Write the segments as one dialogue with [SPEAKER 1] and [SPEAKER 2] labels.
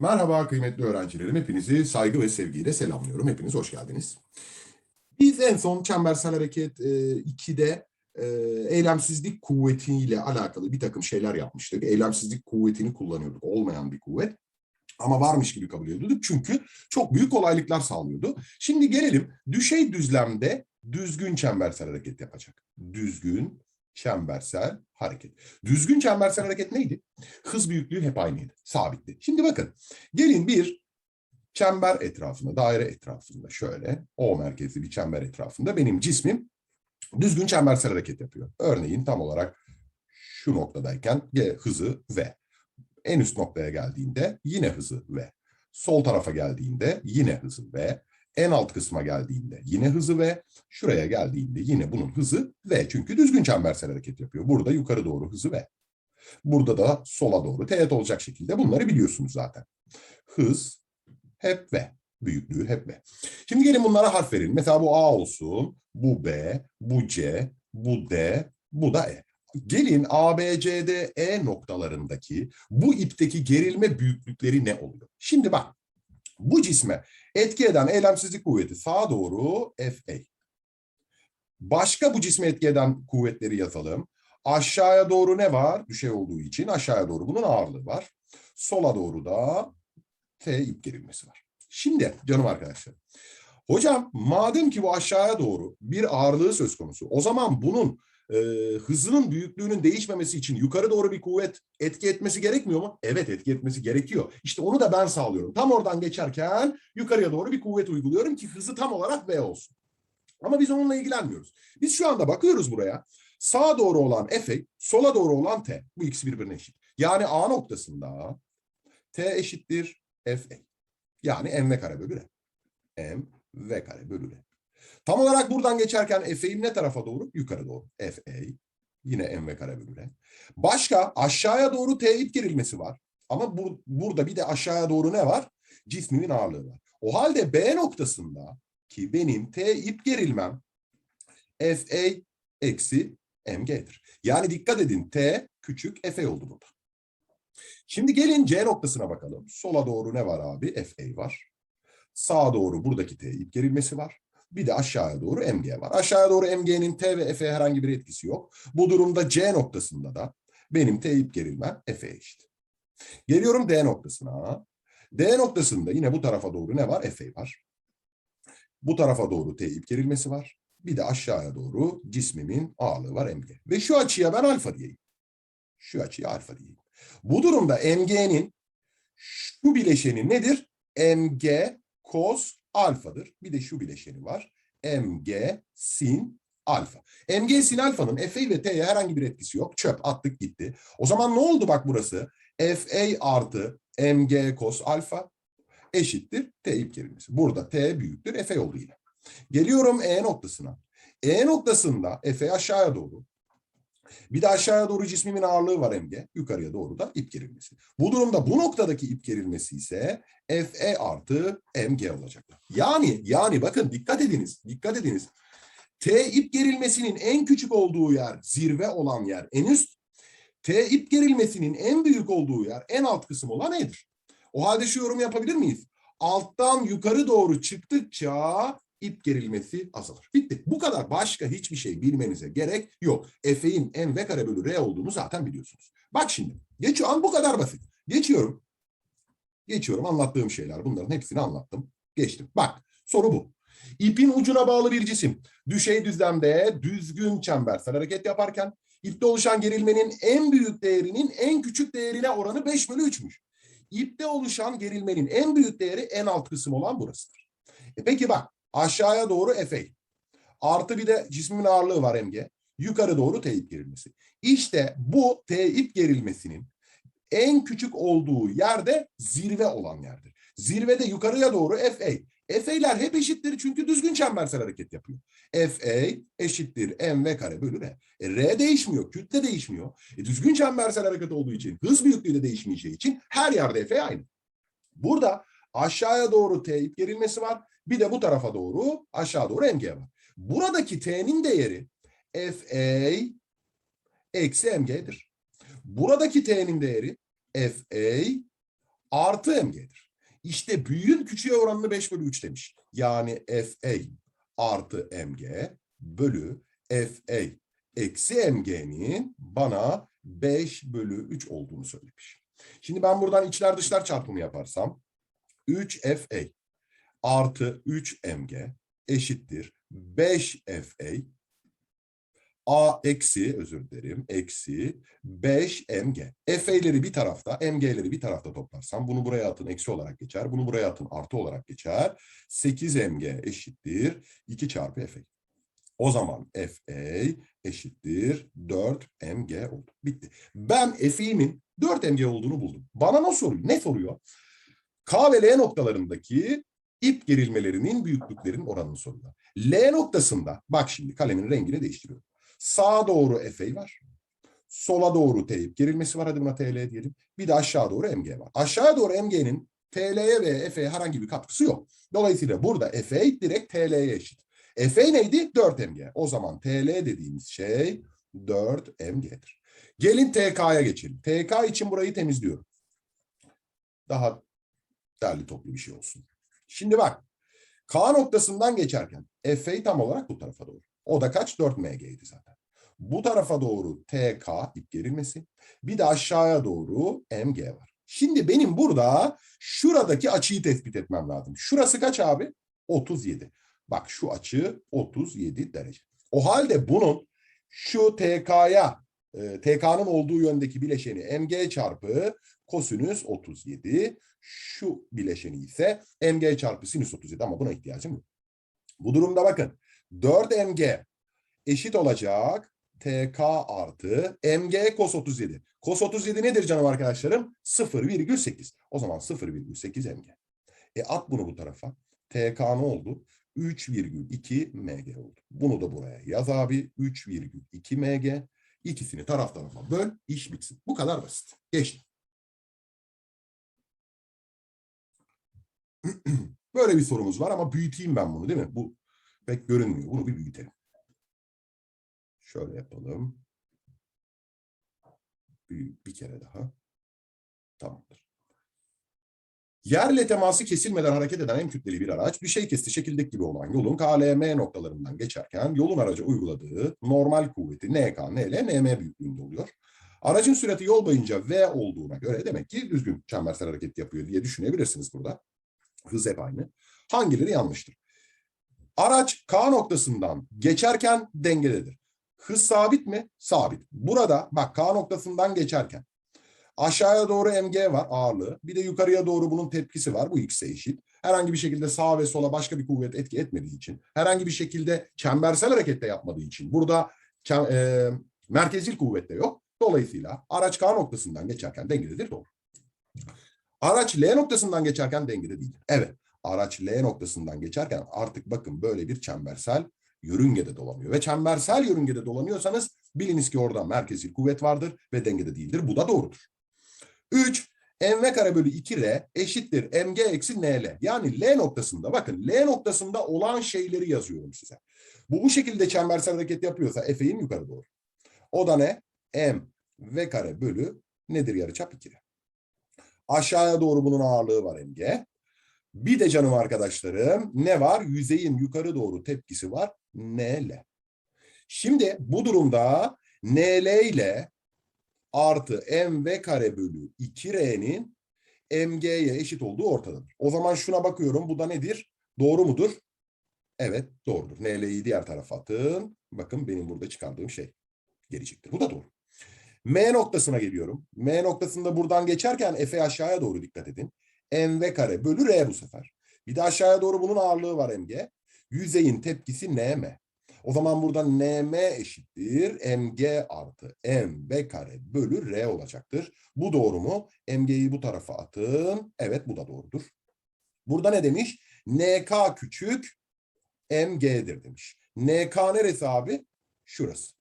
[SPEAKER 1] Merhaba kıymetli öğrencilerim. Hepinizi saygı ve sevgiyle selamlıyorum. Hepiniz hoş geldiniz. Biz en son çembersel hareket e, 2'de e, eylemsizlik kuvvetiyle alakalı bir takım şeyler yapmıştık. Eylemsizlik kuvvetini kullanıyorduk. Olmayan bir kuvvet. Ama varmış gibi kabul ediyorduk. Çünkü çok büyük kolaylıklar sağlıyordu. Şimdi gelelim düşey düzlemde düzgün çembersel hareket yapacak. Düzgün çembersel hareket. Düzgün çembersel hareket neydi? Hız büyüklüğü hep aynıydı. Sabitti. Şimdi bakın. Gelin bir çember etrafında, daire etrafında şöyle O merkezli bir çember etrafında benim cismim düzgün çembersel hareket yapıyor. Örneğin tam olarak şu noktadayken G hızı V. En üst noktaya geldiğinde yine hızı V. Sol tarafa geldiğinde yine hızı V. En alt kısma geldiğinde yine hızı V. Şuraya geldiğinde yine bunun hızı V. Çünkü düzgün çembersel hareket yapıyor. Burada yukarı doğru hızı V. Burada da sola doğru teğet olacak şekilde bunları biliyorsunuz zaten. Hız hep V. Büyüklüğü hep V. Şimdi gelin bunlara harf verelim. Mesela bu A olsun, bu B, bu C, bu D, bu da E. Gelin A, B, C, D, E noktalarındaki bu ipteki gerilme büyüklükleri ne oluyor? Şimdi bak, bu cisme etki eden eylemsizlik kuvveti sağa doğru FA. Başka bu cisme etki eden kuvvetleri yazalım. Aşağıya doğru ne var? Düşey olduğu için aşağıya doğru bunun ağırlığı var. Sola doğru da T ip gerilmesi var. Şimdi canım arkadaşlar. Hocam madem ki bu aşağıya doğru bir ağırlığı söz konusu o zaman bunun e, hızının büyüklüğünün değişmemesi için yukarı doğru bir kuvvet etki etmesi gerekmiyor mu? Evet etki etmesi gerekiyor. İşte onu da ben sağlıyorum. Tam oradan geçerken yukarıya doğru bir kuvvet uyguluyorum ki hızı tam olarak V olsun. Ama biz onunla ilgilenmiyoruz. Biz şu anda bakıyoruz buraya. Sağa doğru olan F, sola doğru olan T. Bu ikisi birbirine eşit. Yani A noktasında T eşittir F. Yani M v kare bölü R. M v kare bölü R. Tam olarak buradan geçerken F'im ne tarafa doğru? Yukarı doğru. F Yine M v kare bölü R. Başka aşağıya doğru T ip gerilmesi var. Ama bur burada bir de aşağıya doğru ne var? Cismimin ağırlığı var. O halde B noktasında ki benim T ip gerilmem FA eksi MG'dir. Yani dikkat edin T küçük FA oldu burada. Şimdi gelin C noktasına bakalım. Sola doğru ne var abi? FA var. Sağa doğru buradaki T ip gerilmesi var. Bir de aşağıya doğru MG var. Aşağıya doğru MG'nin T ve F'ye herhangi bir etkisi yok. Bu durumda C noktasında da benim T ip gerilmem F'ye eşit. Geliyorum D noktasına. D noktasında yine bu tarafa doğru ne var? FA var. Bu tarafa doğru T gerilmesi var. Bir de aşağıya doğru cismimin ağırlığı var mg. Ve şu açıya ben alfa diyeyim. Şu açıya alfa diyeyim. Bu durumda mg'nin şu bileşeni nedir? mg cos alfadır. Bir de şu bileşeni var. mg sin alfa. mg sin alfanın fa ve t'ye herhangi bir etkisi yok. Çöp attık gitti. O zaman ne oldu bak burası? fa artı mg cos alfa eşittir t ip gerilmesi. Burada t büyüktür fa oldu yine. Geliyorum E noktasına. E noktasında F aşağıya doğru. Bir de aşağıya doğru cismimin ağırlığı var mg. Yukarıya doğru da ip gerilmesi. Bu durumda bu noktadaki ip gerilmesi ise Fe artı mg olacak. Yani yani bakın dikkat ediniz. Dikkat ediniz. T ip gerilmesinin en küçük olduğu yer zirve olan yer en üst. T ip gerilmesinin en büyük olduğu yer en alt kısım olan nedir? O halde şu yorumu yapabilir miyiz? Alttan yukarı doğru çıktıkça ip gerilmesi azalır. Bitti. Bu kadar. Başka hiçbir şey bilmenize gerek yok. F'in m v kare bölü r olduğunu zaten biliyorsunuz. Bak şimdi. Geçiyor. An bu kadar basit. Geçiyorum. Geçiyorum. Anlattığım şeyler. Bunların hepsini anlattım. Geçtim. Bak. Soru bu. İpin ucuna bağlı bir cisim düşey düzlemde düzgün çembersel hareket yaparken ipte oluşan gerilmenin en büyük değerinin en küçük değerine oranı 5 bölü 3'müş. İpte oluşan gerilmenin en büyük değeri en alt kısım olan burasıdır. E peki bak aşağıya doğru Fa. Artı bir de cismin ağırlığı var mg. Yukarı doğru T ip gerilmesi. İşte bu T ip gerilmesinin en küçük olduğu yerde zirve olan yerdir. Zirvede yukarıya doğru Fa. Fa'ler hep eşittir çünkü düzgün çembersel hareket yapıyor. Fa eşittir mv kare bölü r. E, r değişmiyor, kütle değişmiyor. E, düzgün çembersel hareket olduğu için, hız büyüklüğü de değişmeyeceği için her yerde Fa aynı. Burada aşağıya doğru T ip gerilmesi var. Bir de bu tarafa doğru aşağı doğru mg var. Buradaki t'nin değeri fa eksi mg'dir. Buradaki t'nin değeri fa artı mg'dir. İşte büyüğün küçüğe oranını 5 bölü 3 demiş. Yani fa artı mg bölü fa eksi mg'nin bana 5 bölü 3 olduğunu söylemiş. Şimdi ben buradan içler dışlar çarpımı yaparsam 3 fa artı 3 mg eşittir 5 fa a eksi özür dilerim eksi 5 mg. F'leri bir tarafta m'g'leri bir tarafta toplarsam bunu buraya atın eksi olarak geçer. Bunu buraya atın artı olarak geçer. 8 mg eşittir 2 çarpı fa. O zaman fa eşittir 4 mg oldu. Bitti. Ben f'imin 4 mg olduğunu buldum. Bana ne soruyor? Ne soruyor? K ve L noktalarındaki ip gerilmelerinin büyüklüklerin oranını soruyor. L noktasında bak şimdi kalemin rengini değiştiriyorum. Sağa doğru FA var. Sola doğru T ip gerilmesi var. Hadi buna TL diyelim. Bir de aşağı doğru MG var. Aşağı doğru MG'nin TL'ye ve F'ye herhangi bir katkısı yok. Dolayısıyla burada FA direkt TL'ye eşit. FA neydi? 4 MG. O zaman TL dediğimiz şey 4 MG'dir. Gelin TK'ya geçelim. TK için burayı temizliyorum. Daha derli toplu bir şey olsun. Şimdi bak. K noktasından geçerken FA tam olarak bu tarafa doğru. O da kaç? 4 MG'ydi zaten. Bu tarafa doğru TK ip gerilmesi. Bir de aşağıya doğru MG var. Şimdi benim burada şuradaki açıyı tespit etmem lazım. Şurası kaç abi? 37. Bak şu açı 37 derece. O halde bunun şu TK'ya e, TK'nın olduğu yöndeki bileşeni MG çarpı kosinüs 37. Şu bileşeni ise MG çarpı sinüs 37 ama buna ihtiyacım yok. Bu durumda bakın 4 mg eşit olacak tk artı mg cos 37. Cos 37 nedir canım arkadaşlarım? 0,8. O zaman 0,8 mg. E at bunu bu tarafa. tk ne oldu? 3,2 mg oldu. Bunu da buraya yaz abi. 3,2 mg. İkisini taraf tarafa böl, iş bitsin. Bu kadar basit. Geçtim. Böyle bir sorumuz var ama büyüteyim ben bunu değil mi? Bu pek görünmüyor. Bunu bir büyütelim. Şöyle yapalım. Bir, bir kere daha. Tamamdır. Yerle teması kesilmeden hareket eden en kütleli bir araç bir şey kesti şekildeki gibi olan yolun KLM noktalarından geçerken yolun araca uyguladığı normal kuvveti NK, NL, NM büyüklüğünde oluyor. Aracın sürati yol boyunca V olduğuna göre demek ki düzgün çembersel hareket yapıyor diye düşünebilirsiniz burada. Hız hep aynı. Hangileri yanlıştır? Araç K noktasından geçerken dengededir. Hız sabit mi? Sabit. Burada bak K noktasından geçerken aşağıya doğru mg var ağırlığı. Bir de yukarıya doğru bunun tepkisi var. Bu x'e eşit. Herhangi bir şekilde sağa ve sola başka bir kuvvet etki etmediği için, herhangi bir şekilde çembersel harekette yapmadığı için, burada e, merkezil kuvvette yok. Dolayısıyla araç K noktasından geçerken dengededir. Doğru. Araç L noktasından geçerken dengede değildir. Evet. Araç L noktasından geçerken artık bakın böyle bir çembersel yörüngede dolanıyor. Ve çembersel yörüngede dolanıyorsanız biliniz ki orada merkezil kuvvet vardır ve dengede değildir. Bu da doğrudur. 3. mv kare bölü 2r eşittir mg eksi nl. Yani L noktasında bakın L noktasında olan şeyleri yazıyorum size. Bu bu şekilde çembersel hareket yapıyorsa F'in yukarı doğru. O da ne? m v kare bölü nedir yarıçap 2 Aşağıya doğru bunun ağırlığı var mg. Bir de canım arkadaşlarım ne var? Yüzeyin yukarı doğru tepkisi var. NL. Şimdi bu durumda NL ile artı mv kare bölü 2r'nin mg'ye eşit olduğu ortadadır. O zaman şuna bakıyorum. Bu da nedir? Doğru mudur? Evet doğrudur. NL'yi diğer tarafa atın. Bakın benim burada çıkardığım şey gelecektir. Bu da doğru. M noktasına geliyorum. M noktasında buradan geçerken F'e aşağıya doğru dikkat edin mv kare bölü r bu sefer. Bir de aşağıya doğru bunun ağırlığı var mg. Yüzeyin tepkisi nm. O zaman burada nm eşittir mg artı mv kare bölü r olacaktır. Bu doğru mu? mg'yi bu tarafa atın. Evet bu da doğrudur. Burada ne demiş? nk küçük mg'dir demiş. nk neresi abi? Şurası.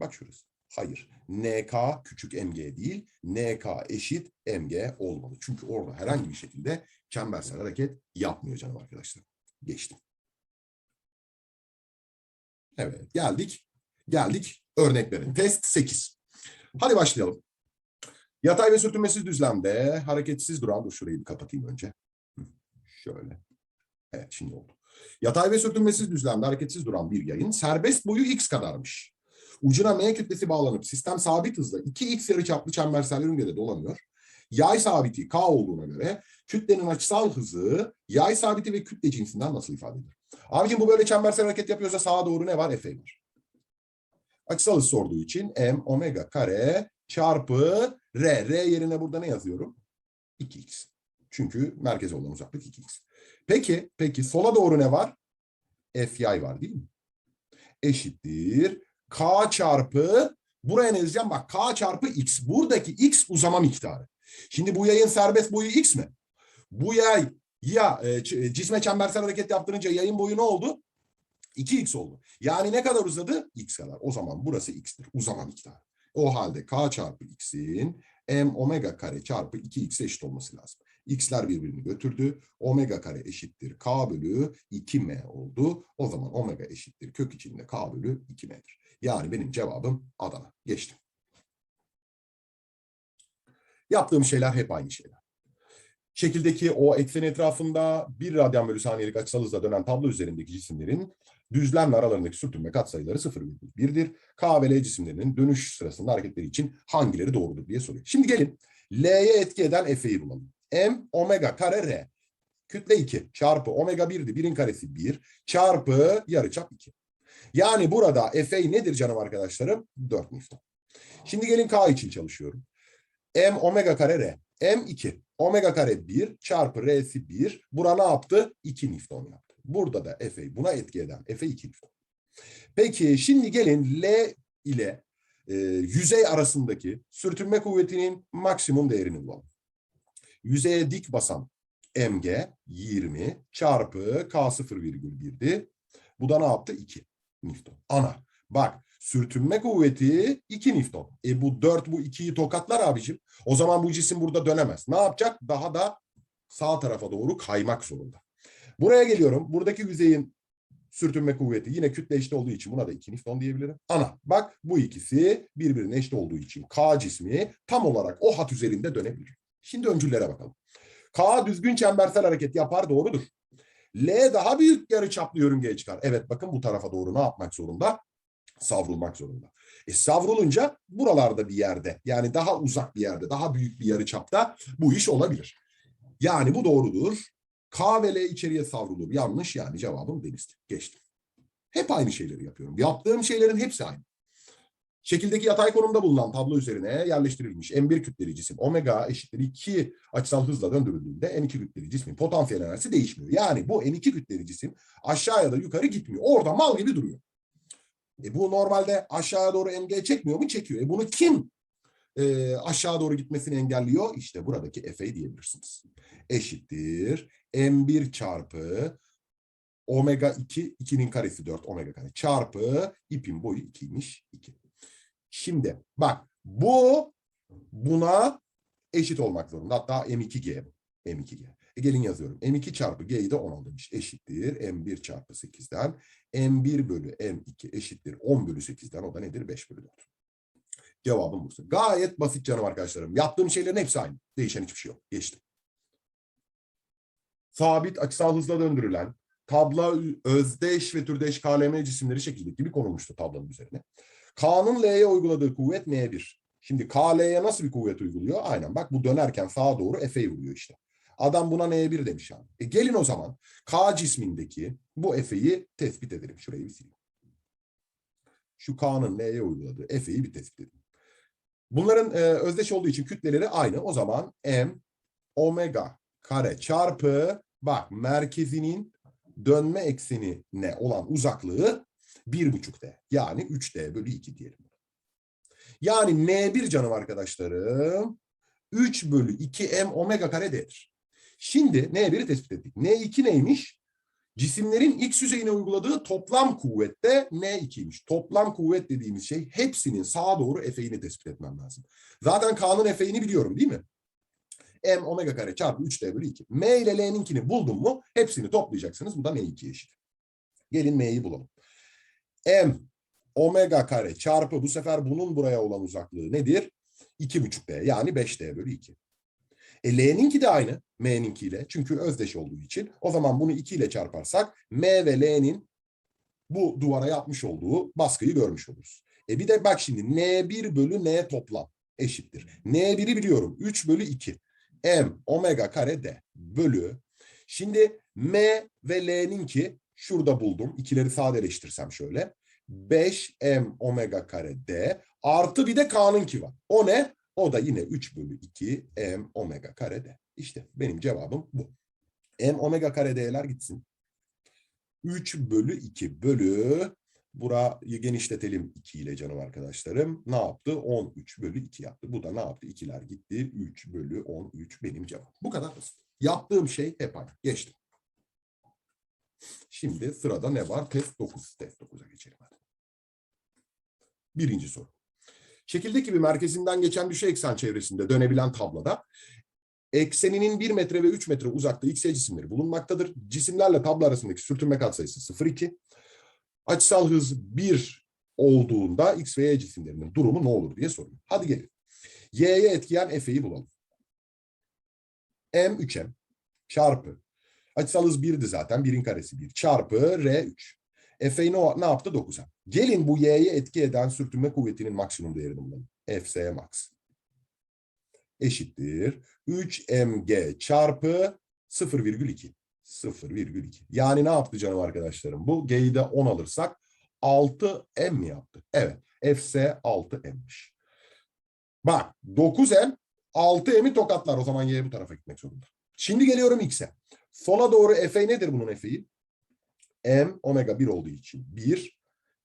[SPEAKER 1] Bak şurası. Hayır. NK küçük MG değil, NK eşit MG olmalı. Çünkü orada herhangi bir şekilde çembersel hareket yapmıyor canım arkadaşlar. Geçtim. Evet geldik. Geldik örneklerin. Test 8. Hadi başlayalım. Yatay ve sürtünmesiz düzlemde hareketsiz duran, dur şurayı bir kapatayım önce. Şöyle. Evet şimdi oldu. Yatay ve sürtünmesiz düzlemde hareketsiz duran bir yayın serbest boyu x kadarmış. Ucuna m kütlesi bağlanıp sistem sabit hızla 2x yarıçaplı çembersel yörüngede dolanıyor. Yay sabiti k olduğuna göre kütlenin açısal hızı yay sabiti ve kütle cinsinden nasıl ifade edilir? Abicim bu böyle çembersel hareket yapıyorsa sağa doğru ne var? F var. Açısal hız sorduğu için m omega kare çarpı r. R yerine burada ne yazıyorum? 2x. Çünkü merkeze olan uzaklık 2x. Peki, peki sola doğru ne var? F yay var değil mi? Eşittir. K çarpı, buraya ne yazacağım? Bak K çarpı X. Buradaki X uzama miktarı. Şimdi bu yayın serbest boyu X mi? Bu yay ya e, ç- cisme çembersel hareket yaptırınca yayın boyu ne oldu? 2x oldu. Yani ne kadar uzadı? X kadar. O zaman burası x'tir. Uzama miktarı. O halde k çarpı x'in m omega kare çarpı 2x eşit olması lazım. X'ler birbirini götürdü. Omega kare eşittir k bölü 2m oldu. O zaman omega eşittir kök içinde k bölü 2m'dir. Yani benim cevabım Adana. Geçtim. Yaptığım şeyler hep aynı şeyler. Şekildeki o eksen etrafında 1 radyan bölü saniyelik açısal hızla dönen tablo üzerindeki cisimlerin düzlemle aralarındaki sürtünme katsayıları 0,1'dir. K ve L cisimlerinin dönüş sırasında hareketleri için hangileri doğrudur diye soruyor. Şimdi gelin L'ye etki eden F'yi bulalım. M omega kare R. Kütle 2 çarpı omega 1'di. 1'in karesi 1 çarpı yarıçap 2. Yani burada F nedir canım arkadaşlarım? 4 Newton. Şimdi gelin K için çalışıyorum. M omega kare R. M 2. Omega kare 1 çarpı R'si 1. Bura ne yaptı? 2 Newton yaptı. Burada da F'e buna etki eden F'e 2 Newton. Peki şimdi gelin L ile e, yüzey arasındaki sürtünme kuvvetinin maksimum değerini bulalım. Yüzeye dik basan mg 20 çarpı k 0,1'di. Bu da ne yaptı? 2 Newton. Ana. Bak sürtünme kuvveti 2 Newton. E bu 4 bu 2'yi tokatlar abicim. O zaman bu cisim burada dönemez. Ne yapacak? Daha da sağ tarafa doğru kaymak zorunda. Buraya geliyorum. Buradaki yüzeyin sürtünme kuvveti yine kütle eşit olduğu için buna da 2 Newton diyebilirim. Ana bak bu ikisi birbirine eşit olduğu için K cismi tam olarak o hat üzerinde dönebilir. Şimdi öncüllere bakalım. K düzgün çembersel hareket yapar doğrudur. L daha büyük yarıçaplı yörüngeye çıkar. Evet bakın bu tarafa doğru ne yapmak zorunda? Savrulmak zorunda. E savrulunca buralarda bir yerde yani daha uzak bir yerde daha büyük bir yarıçapta bu iş olabilir. Yani bu doğrudur. K ve L içeriye savrulur. Yanlış yani cevabım denizdi. Geçtim. Hep aynı şeyleri yapıyorum. Yaptığım şeylerin hepsi aynı. Şekildeki yatay konumda bulunan tablo üzerine yerleştirilmiş M1 kütleli cisim omega eşittir 2 açısal hızla döndürüldüğünde M2 kütleli cismin potansiyel enerjisi değişmiyor. Yani bu M2 kütleli cisim aşağıya da yukarı gitmiyor. Orada mal gibi duruyor. E bu normalde aşağıya doğru MG çekmiyor mu? Çekiyor. E bunu kim e, aşağı doğru gitmesini engelliyor? İşte buradaki F'e diyebilirsiniz. Eşittir M1 çarpı omega 2, 2'nin karesi 4 omega kare çarpı ipin boyu 2'ymiş 2. Şimdi bak bu buna eşit olmak zorunda. Hatta M2G bu. M2G. E gelin yazıyorum. M2 çarpı G'yi de 10 al demiş. Eşittir. M1 çarpı 8'den. M1 bölü M2 eşittir. 10 bölü 8'den. O da nedir? 5 bölü 4. Cevabım bu. Gayet basit canım arkadaşlarım. Yaptığım şeylerin hepsi aynı. Değişen hiçbir şey yok. Geçtim. Sabit açısal hızla döndürülen tabla özdeş ve türdeş KLM cisimleri şekildeki gibi konulmuştu tablanın üzerine. K'nın L'ye uyguladığı kuvvet N1. Şimdi K L'ye nasıl bir kuvvet uyguluyor? Aynen bak bu dönerken sağa doğru F'e vuruyor işte. Adam buna N1 demiş abi. E gelin o zaman K cismindeki bu F'yi tespit edelim. Şurayı bir sileyim. Şu K'nın L'ye uyguladığı F'yi bir tespit edelim. Bunların e, özdeş olduğu için kütleleri aynı. O zaman M omega kare çarpı bak merkezinin dönme eksenine olan uzaklığı 1,5D. Yani 3D bölü 2 diyelim. Yani N1 canım arkadaşlarım 3 bölü 2M omega kare D'dir. Şimdi N1'i tespit ettik. N2 neymiş? Cisimlerin X yüzeyine uyguladığı toplam kuvvette N2'ymiş. Toplam kuvvet dediğimiz şey hepsinin sağa doğru F'ini tespit etmem lazım. Zaten K'nın F'ini biliyorum değil mi? M omega kare çarpı 3D bölü 2. M ile L'ninkini buldum mu hepsini toplayacaksınız. Bu da M2 eşit. Gelin M'yi bulalım. M omega kare çarpı bu sefer bunun buraya olan uzaklığı nedir? 2,5D yani 5D bölü 2. E, L'ninki de aynı M'ninkiyle. Çünkü özdeş olduğu için. O zaman bunu 2 ile çarparsak M ve L'nin bu duvara yapmış olduğu baskıyı görmüş oluruz. E bir de bak şimdi N1 bölü N toplam eşittir. N1'i biliyorum. 3 bölü 2. M omega kare D bölü. Şimdi M ve L'ninki şurada buldum. İkileri sadeleştirsem şöyle. 5M omega kare D artı bir de K'nınki var. O ne? O da yine 3 bölü 2 M omega kare D. İşte benim cevabım bu. M omega kare D'ler gitsin. 3 bölü 2 bölü burayı genişletelim 2 ile canım arkadaşlarım. Ne yaptı? 13 bölü 2 yaptı. Bu da ne yaptı? 2'ler gitti. 3 bölü 13 benim cevabım. Bu kadar basit. Yaptığım şey hep aynı. Geçtim. Şimdi sırada ne var? Test 9. Test 9'a geçelim hadi. Birinci soru. Şekildeki bir merkezinden geçen düşey eksen çevresinde dönebilen tabloda ekseninin 1 metre ve 3 metre uzakta x cisimleri bulunmaktadır. Cisimlerle tablo arasındaki sürtünme katsayısı 0,2. Açısal hız 1 olduğunda x ve y cisimlerinin durumu ne olur diye soruyor. Hadi gelin. Y'ye etkileyen F'yi bulalım. M 3M çarpı. Açısal hız 1'di zaten. 1'in karesi 1 çarpı R3. F'yi ne, ne yaptı? 9'a. Gelin bu Y'ye etki eden sürtünme kuvvetinin maksimum değerini bulalım. Fs max. Eşittir. 3mg çarpı 0,2. 0,2. Yani ne yaptı canım arkadaşlarım? Bu G'yi de 10 alırsak 6m mi yaptı? Evet. Fs 6m'miş. Bak 9m 6m'i tokatlar. O zaman Y bu tarafa gitmek zorunda. Şimdi geliyorum X'e. Sola doğru F'a nedir bunun F'i? M omega 1 olduğu için 1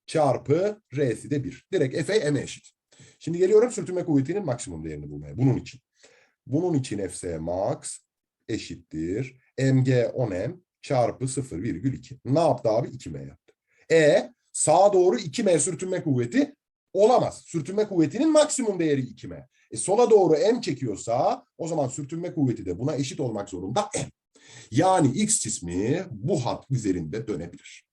[SPEAKER 1] çarpı R'si de 1. Direkt F'a M'e eşit. Şimdi geliyorum sürtünme kuvvetinin maksimum değerini bulmaya. Bunun için. Bunun için Fs max eşittir. Mg 10M çarpı 0,2. Ne yaptı abi? 2M yaptı. E sağa doğru 2M sürtünme kuvveti olamaz. Sürtünme kuvvetinin maksimum değeri 2M. E, sola doğru M çekiyorsa o zaman sürtünme kuvveti de buna eşit olmak zorunda M. Yani X cismi bu hat üzerinde dönebilir.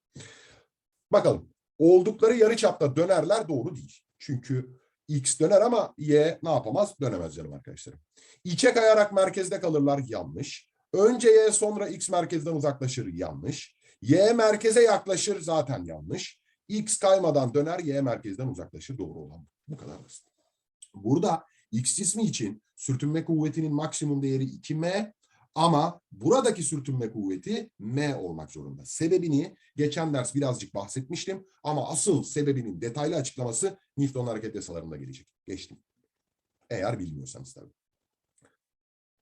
[SPEAKER 1] Bakalım. Oldukları yarıçapta dönerler doğru değil. Çünkü X döner ama Y ne yapamaz? Dönemez canım arkadaşlarım. İçe kayarak merkezde kalırlar yanlış. Önce Y sonra X merkezden uzaklaşır yanlış. Y merkeze yaklaşır zaten yanlış. X kaymadan döner Y merkezden uzaklaşır doğru olan. Bu kadar basit. Burada X cismi için sürtünme kuvvetinin maksimum değeri 2M ama buradaki sürtünme kuvveti M olmak zorunda. Sebebini geçen ders birazcık bahsetmiştim ama asıl sebebinin detaylı açıklaması Newton hareket yasalarında gelecek. Geçtim. Eğer bilmiyorsanız tabii.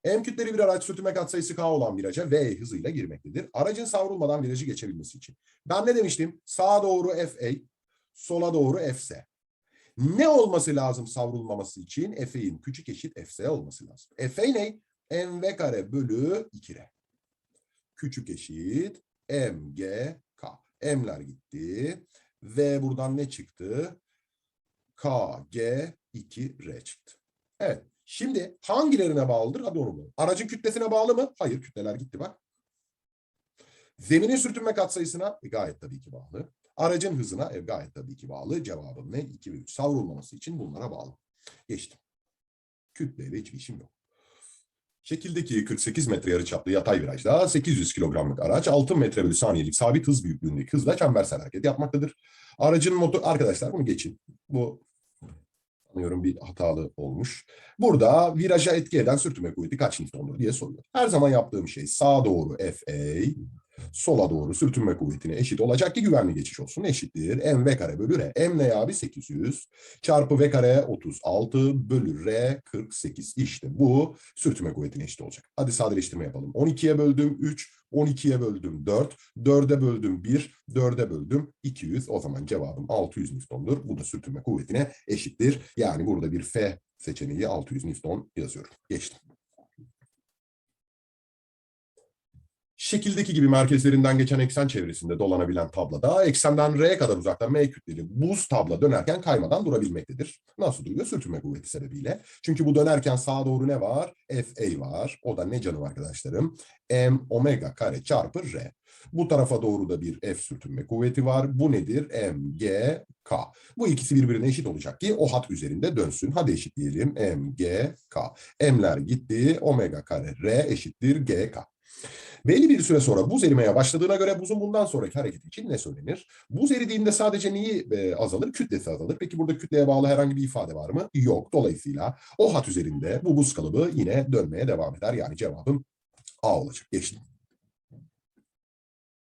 [SPEAKER 1] M kütleli bir araç sürtünme katsayısı K olan viraja V hızıyla girmektedir. Aracın savrulmadan virajı geçebilmesi için. Ben ne demiştim? Sağa doğru FA, sola doğru Fs. Ne olması lazım savrulmaması için? F'in küçük eşit Fs olması lazım. Fa ne? Mv kare bölü 2r. Küçük eşit mg k. M'ler gitti. V buradan ne çıktı? kg 2r çıktı. Evet. Şimdi hangilerine bağlıdır? Hadi onu bulalım. Aracın kütlesine bağlı mı? Hayır. Kütleler gitti bak. Zeminin sürtünme katsayısına e, gayet tabii ki bağlı. Aracın hızına e, gayet tabii ki bağlı. Cevabım ne? 2 ve 3. Savrulmaması için bunlara bağlı. Geçtim. Kütleyle hiçbir işim yok. Şekildeki 48 metre yarıçaplı yatay virajda 800 kilogramlık araç 6 metre bölü saniyelik sabit hız büyüklüğündeki hızla çembersel hareket yapmaktadır. Aracın motor... Arkadaşlar bunu geçin. Bu sanıyorum bir hatalı olmuş. Burada viraja etki eden sürtünme kuvveti kaç Newton'dur diye soruyor. Her zaman yaptığım şey sağa doğru FA, sola doğru sürtünme kuvvetine eşit olacak ki güvenli geçiş olsun. Eşittir. M V kare bölü R. M ne abi? 800 çarpı V kare 36 bölü R 48. İşte bu sürtünme kuvvetine eşit olacak. Hadi sadeleştirme yapalım. 12'ye böldüm 3, 12'ye böldüm 4, 4'e böldüm 1, 4'e böldüm 200. O zaman cevabım 600 Newton'dur. Bu da sürtünme kuvvetine eşittir. Yani burada bir F seçeneği 600 Newton yazıyorum. Geçtim. Şekildeki gibi merkezlerinden geçen eksen çevresinde dolanabilen tablada eksenden R'ye kadar uzakta M kütleli buz tabla dönerken kaymadan durabilmektedir. Nasıl duruyor? Sürtünme kuvveti sebebiyle. Çünkü bu dönerken sağa doğru ne var? FA var. O da ne canım arkadaşlarım? M omega kare çarpı R. Bu tarafa doğru da bir F sürtünme kuvveti var. Bu nedir? M, G, K. Bu ikisi birbirine eşit olacak ki o hat üzerinde dönsün. Hadi eşitleyelim. M, G, K. M'ler gitti. Omega kare R eşittir G, K. Belli bir süre sonra buz erimeye başladığına göre buzun bundan sonraki hareket için ne söylenir? Buz eridiğinde sadece neyi e, azalır? Kütlesi azalır. Peki burada kütleye bağlı herhangi bir ifade var mı? Yok. Dolayısıyla o hat üzerinde bu buz kalıbı yine dönmeye devam eder. Yani cevabım A olacak. Geçtim.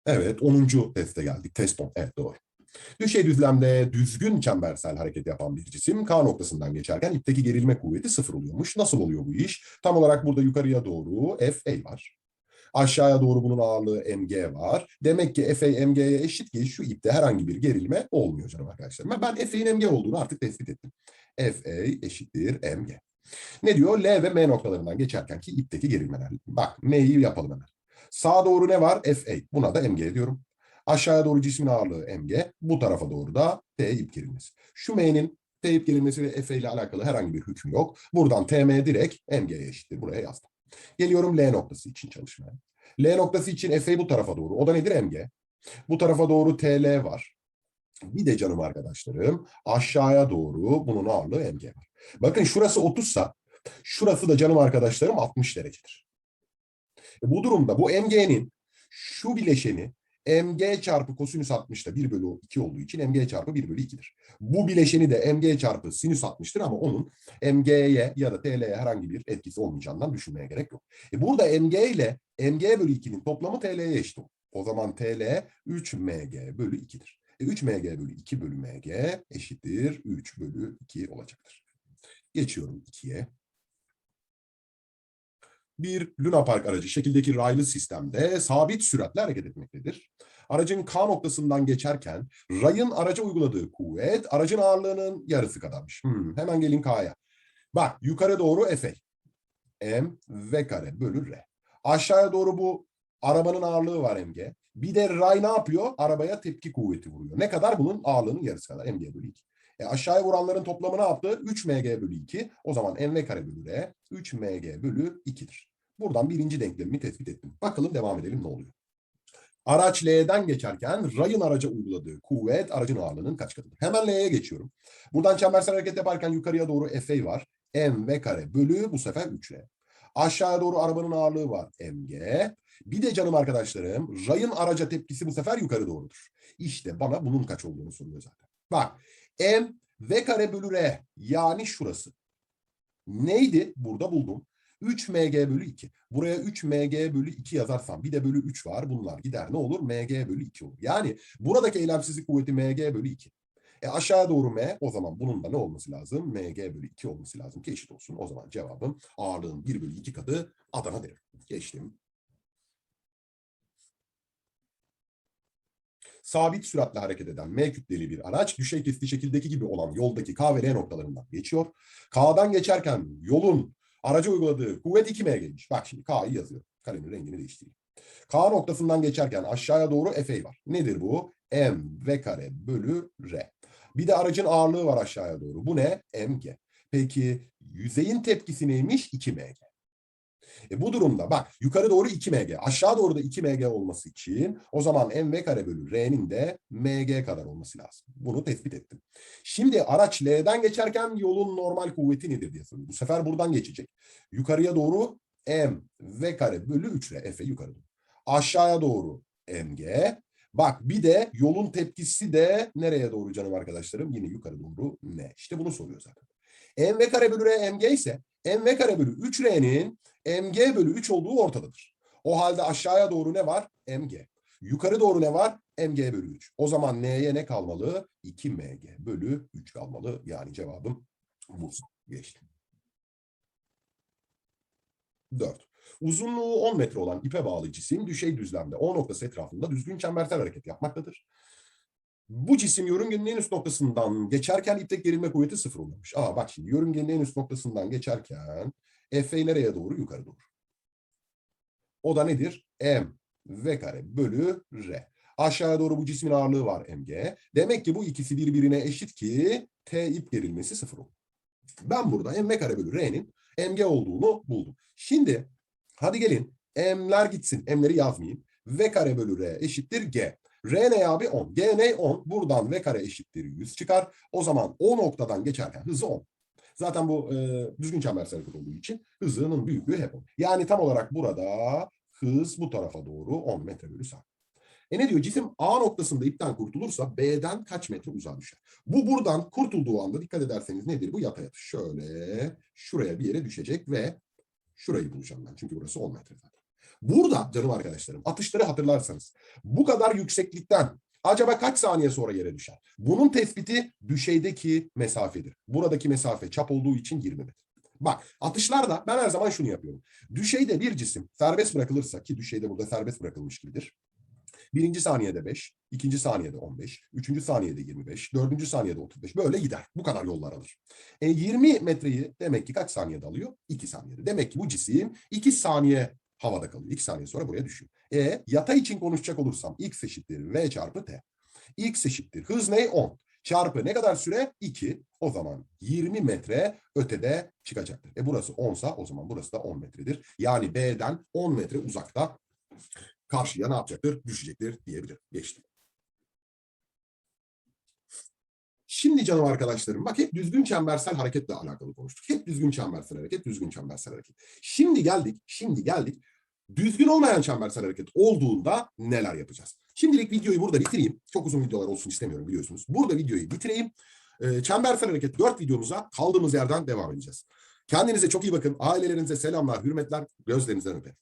[SPEAKER 1] Evet 10. teste geldik. Test 10. Evet doğru. Düşey düzlemde düzgün çembersel hareket yapan bir cisim K noktasından geçerken ipteki gerilme kuvveti sıfır oluyormuş. Nasıl oluyor bu iş? Tam olarak burada yukarıya doğru FA var. Aşağıya doğru bunun ağırlığı mg var. Demek ki FA mg'ye eşit ki şu ipte herhangi bir gerilme olmuyor canım arkadaşlar. Ben, Fa'in mg olduğunu artık tespit ettim. FA eşittir mg. Ne diyor? L ve M noktalarından geçerken ki ipteki gerilmeler. Bak M'yi yapalım hemen. Sağa doğru ne var? FA. Buna da mg diyorum. Aşağıya doğru cismin ağırlığı mg. Bu tarafa doğru da T ip gerilmesi. Şu M'nin T ip gerilmesi ve F ile alakalı herhangi bir hüküm yok. Buradan TM direkt mg'ye eşittir. Buraya yazdım. Geliyorum L noktası için çalışmaya. L noktası için F'a bu tarafa doğru. O da nedir mg? Bu tarafa doğru TL var. Bir de canım arkadaşlarım aşağıya doğru bunun ağırlığı mg var. Bakın şurası 30 sa şurası da canım arkadaşlarım 60 derecedir. E bu durumda bu mg'nin şu bileşeni mg çarpı kosinüs 60'da 1 bölü 2 olduğu için mg çarpı 1 bölü 2'dir. Bu bileşeni de mg çarpı sinüs 60'tır ama onun mg'ye ya da tl'ye herhangi bir etkisi olmayacağından düşünmeye gerek yok. E burada mg ile mg bölü 2'nin toplamı tl'ye eşit olur. O zaman tl 3 mg bölü 2'dir. E 3 mg bölü 2 bölü mg eşittir 3 bölü 2 olacaktır. Geçiyorum 2'ye bir Luna Park aracı şekildeki raylı sistemde sabit süratle hareket etmektedir. Aracın K noktasından geçerken rayın araca uyguladığı kuvvet aracın ağırlığının yarısı kadarmış. Hmm, hemen gelin K'ya. Bak yukarı doğru F. M V kare bölü R. Aşağıya doğru bu arabanın ağırlığı var mg. Bir de ray ne yapıyor? Arabaya tepki kuvveti vuruyor. Ne kadar? Bunun ağırlığının yarısı kadar. mg bölü 2. E aşağıya vuranların toplamı ne yaptı? 3 mg bölü 2. O zaman mv kare bölü r 3 mg bölü 2'dir. Buradan birinci denklemimi tespit ettim. Bakalım devam edelim ne oluyor. Araç L'den geçerken rayın araca uyguladığı kuvvet aracın ağırlığının kaç katıdır? Hemen L'ye geçiyorum. Buradan çembersel hareket yaparken yukarıya doğru FA var. M kare bölü bu sefer 3R. Aşağıya doğru arabanın ağırlığı var mg. Bir de canım arkadaşlarım rayın araca tepkisi bu sefer yukarı doğrudur. İşte bana bunun kaç olduğunu soruyor zaten. Bak m v kare bölü r yani şurası. Neydi? Burada buldum. 3 mg bölü 2. Buraya 3 mg bölü 2 yazarsam bir de bölü 3 var. Bunlar gider. Ne olur? mg bölü 2 olur. Yani buradaki eylemsizlik kuvveti mg bölü 2. E aşağı doğru m o zaman bunun da ne olması lazım? mg bölü 2 olması lazım ki eşit olsun. O zaman cevabım ağırlığın 1 bölü 2 katı Adana derim. Geçtim. Sabit süratle hareket eden M kütleli bir araç düşey kesti şekildeki gibi olan yoldaki K ve L noktalarından geçiyor. K'dan geçerken yolun araca uyguladığı kuvvet 2 MG'ymiş. Bak şimdi K'yı yazıyor. Kalemin rengini değiştireyim. K noktasından geçerken aşağıya doğru FA var. Nedir bu? M V kare bölü R. Bir de aracın ağırlığı var aşağıya doğru. Bu ne? mg. Peki yüzeyin tepkisi neymiş? 2 mg. E bu durumda bak yukarı doğru 2 mg, aşağı doğru da 2 mg olması için o zaman mv kare bölü r'nin de mg kadar olması lazım. Bunu tespit ettim. Şimdi araç L'den geçerken yolun normal kuvveti nedir diye soruyor. Bu sefer buradan geçecek. Yukarıya doğru m v kare bölü 3 r f yukarı doğru. Aşağıya doğru mg. Bak bir de yolun tepkisi de nereye doğru canım arkadaşlarım? Yine yukarı doğru ne? İşte bunu soruyor zaten. mv kare bölü r mg ise mv kare bölü 3r'nin mg bölü 3 olduğu ortadadır. O halde aşağıya doğru ne var? mg. Yukarı doğru ne var? mg bölü 3. O zaman n'ye ne kalmalı? 2 mg bölü 3 kalmalı. Yani cevabım bu. Geçtim. 4. Uzunluğu 10 metre olan ipe bağlı cisim düşey düzlemde O noktası etrafında düzgün çembersel hareket yapmaktadır. Bu cisim yörüngenin en üst noktasından geçerken iptek gerilme kuvveti sıfır olmuş. Aa bak şimdi yörüngenin en üst noktasından geçerken F nereye doğru? Yukarı doğru. O da nedir? M V kare bölü R. Aşağıya doğru bu cismin ağırlığı var mg. Demek ki bu ikisi birbirine eşit ki T ip gerilmesi sıfır olur. Ben burada mv kare bölü R'nin mg olduğunu buldum. Şimdi hadi gelin m'ler gitsin. M'leri yazmayayım. V kare bölü R eşittir G. R ne abi 10. G ne 10. Buradan V kare eşittir 100 çıkar. O zaman o noktadan geçerken hızı 10. Zaten bu e, düzgün çembersel hareket olduğu için hızının büyüklüğü hep 10. Yani tam olarak burada hız bu tarafa doğru 10 metre bölü saniye. E ne diyor? Cisim A noktasında ipten kurtulursa B'den kaç metre uzağa düşer? Bu buradan kurtulduğu anda dikkat ederseniz nedir? Bu yatay atış. Şöyle şuraya bir yere düşecek ve şurayı bulacağım ben. Çünkü burası 10 metre zaten. Burada canım arkadaşlarım atışları hatırlarsanız bu kadar yükseklikten acaba kaç saniye sonra yere düşer? Bunun tespiti düşeydeki mesafedir. Buradaki mesafe çap olduğu için 20 metre. Bak atışlarda ben her zaman şunu yapıyorum. Düşeyde bir cisim serbest bırakılırsa ki düşeyde burada serbest bırakılmış gibidir. Birinci saniyede 5, ikinci saniyede 15, üçüncü saniyede 25, dördüncü saniyede 35. Böyle gider. Bu kadar yollar alır. E, 20 metreyi demek ki kaç saniyede alıyor? 2 saniyede. Demek ki bu cisim 2 saniye havada kalıyor. 2 saniye sonra buraya düşüyor. E, yatay için konuşacak olursam x eşittir v çarpı t. x eşittir hız ne? 10. Çarpı ne kadar süre? 2. O zaman 20 metre ötede çıkacaktır. E burası 10 sa o zaman burası da 10 metredir. Yani B'den 10 metre uzakta karşıya ne yapacaktır? Düşecektir diyebilirim. Geçtim. Şimdi canım arkadaşlarım bak hep düzgün çembersel hareketle alakalı konuştuk. Hep düzgün çembersel hareket, düzgün çembersel hareket. Şimdi geldik, şimdi geldik. Düzgün olmayan çembersel hareket olduğunda neler yapacağız? Şimdilik videoyu burada bitireyim. Çok uzun videolar olsun istemiyorum biliyorsunuz. Burada videoyu bitireyim. Ee, çembersel hareket 4 videomuza kaldığımız yerden devam edeceğiz. Kendinize çok iyi bakın. Ailelerinize selamlar, hürmetler. Gözlerinizden öperim.